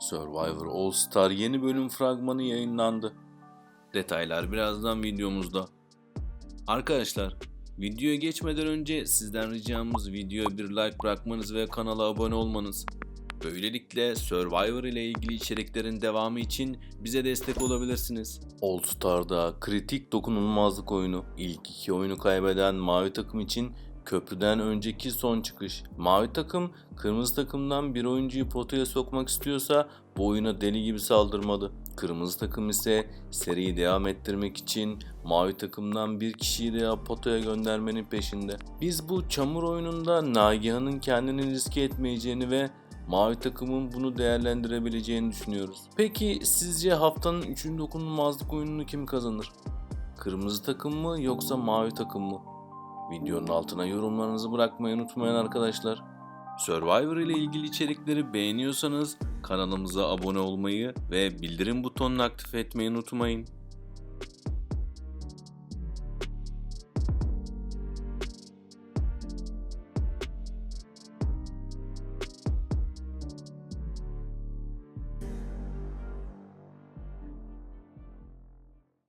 Survivor All Star yeni bölüm fragmanı yayınlandı. Detaylar birazdan videomuzda. Arkadaşlar, videoya geçmeden önce sizden ricamız videoya bir like bırakmanız ve kanala abone olmanız. Böylelikle Survivor ile ilgili içeriklerin devamı için bize destek olabilirsiniz. All Star'da kritik dokunulmazlık oyunu. İlk iki oyunu kaybeden mavi takım için köprüden önceki son çıkış. Mavi takım kırmızı takımdan bir oyuncuyu potaya sokmak istiyorsa bu oyuna deli gibi saldırmalı. Kırmızı takım ise seriyi devam ettirmek için mavi takımdan bir kişiyi daha potaya göndermenin peşinde. Biz bu çamur oyununda Nagihan'ın kendini riske etmeyeceğini ve mavi takımın bunu değerlendirebileceğini düşünüyoruz. Peki sizce haftanın 3. dokunulmazlık oyununu kim kazanır? Kırmızı takım mı yoksa mavi takım mı? Videonun altına yorumlarınızı bırakmayı unutmayın arkadaşlar. Survivor ile ilgili içerikleri beğeniyorsanız kanalımıza abone olmayı ve bildirim butonunu aktif etmeyi unutmayın.